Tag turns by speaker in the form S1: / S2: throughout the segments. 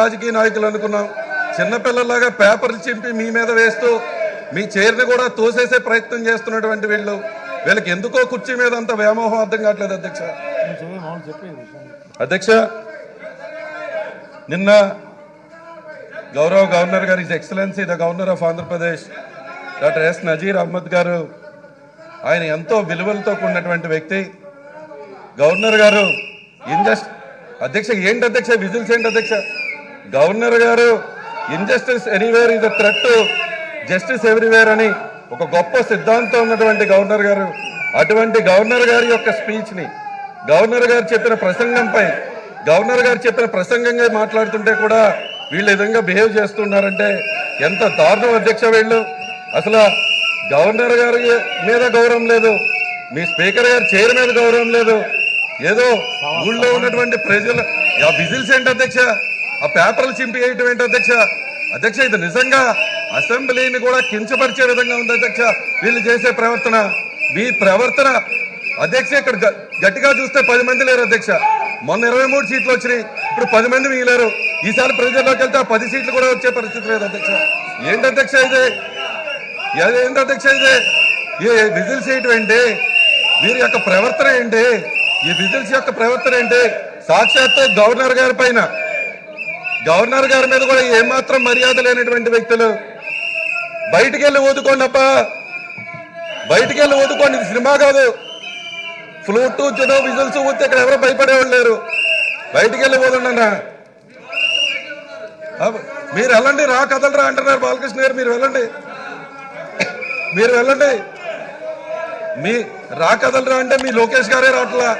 S1: రాజకీయ నాయకులు అనుకున్నాం. చిన్నపిల్లలాగా పేపర్లు చింపి మీ మీద వేస్తూ మీ చైర్ని కూడా తోసేసే ప్రయత్నం చేస్తున్నటువంటి వీళ్ళు. వీళ్ళకి ఎందుకో కుర్చీ మీద అంత వ్యామోహం అర్థం కావట్లేదు అధ్యక్ష. అధ్యక్ష నిన్న గౌరవ గవర్నర్ గారి excellency the governor of Andhra Pradesh doctor S Nazeer Ahmed garu ఆయన ఎంతో విలువలతో కూడినటువంటి వ్యక్తి. గవర్నర్ గారు ఇంజస్ట్ అధ్యక్ష ఏంటి అధ్యక్ష విజిల్స్ ఏంటి అధ్యక్ష? Governor garu injustice anywhere is a threat justice everywhere అని ఒక గొప్ప సిద్ధాంతం ఉన్నటువంటి గవర్నర్ గారు. అటువంటి గవర్నర్ గారి యొక్క స్పీచ్ని గవర్నర్ గారు చెప్పిన ప్రసంగంపై గవర్నర్ గారు చెప్పిన ప్రసంగంగా మాట్లాడుతుంటే కూడా వీళ్ళు విధంగా బిహేవ్ చేస్తున్నారంటే ఎంత దారుణం అధ్యక్ష వీళ్ళు. అసలు గవర్నర్ గారి మీద గౌరవం లేదు మీ స్పీకర్ గారి చైర్ మీద గౌరవం లేదు. ఏదో ఊళ్ళో ఉన్నటువంటి ప్రజలు ఆ విజిల్స్ ఏంటి అధ్యక్ష? ఆ పేపర్లు చింపేయటం ఏంటి అధ్యక్ష? అధ్యక్ష ఇది నిజంగా అసెంబ్లీని కూడా కించపరిచే విధంగా ఉంది అధ్యక్ష. వీళ్ళు చేసే ప్రవర్తన మీ ప్రవర్తన. అధ్యక్ష ఇక్కడ గ- గట్టిగా చూస్తే పది మంది లేరు అధ్యక్ష. మొన్న ఇరవై మూడు సీట్లు వచ్చినాయి. ఇప్పుడు పది మంది మిగిలారు. ఈసారి ప్రజల్లోకి వెళ్తే ఆ పది సీట్లు కూడా వచ్చే పరిస్థితి లేదు అధ్యక్ష. ఏంటి అధ్యక్ష ఇది? ఏంటి అధ్యక్ష ఇది? ఏ విజిల్స్ చేయటం ఏంటి? వీరి యొక్క ప్రవర్తన ఏంటి? ఈ విజిల్స్ యొక్క ప్రవర్తన ఏంటి? సాక్షాత్తు గవర్నర్ గారి పైన గవర్నర్ గారి మీద కూడా ఏమాత్రం మర్యాద లేనటువంటి వ్యక్తులు. బయటికి వెళ్ళి ఊదుకోండి అప్ప. బయటికి వెళ్ళి ఓదుకోండి ఇది సినిమా కాదు. ఫ్లూట్ చుడో విజిల్స్ ఊతే ఇక్కడ ఎవరో భయపడేవాళ్ళు లేరు. బయటికి వెళ్ళి ఊదండి మీరు వెళ్ళండి. రా కథలు రా అంటున్నారు బాలకృష్ణ గారు. మీరు వెళ్ళండి. మీరు వెళ్ళండి. మీ రా కథలు రా అంటే మీ లోకేష్ గారే రావట్లా?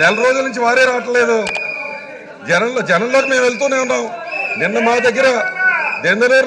S1: నెల రోజుల నుంచి వారే రావట్లేదు. జనంలో జనంలోకి మేము వెళ్తూనే ఉన్నాం. నిన్న మా దగ్గర దెందలేరు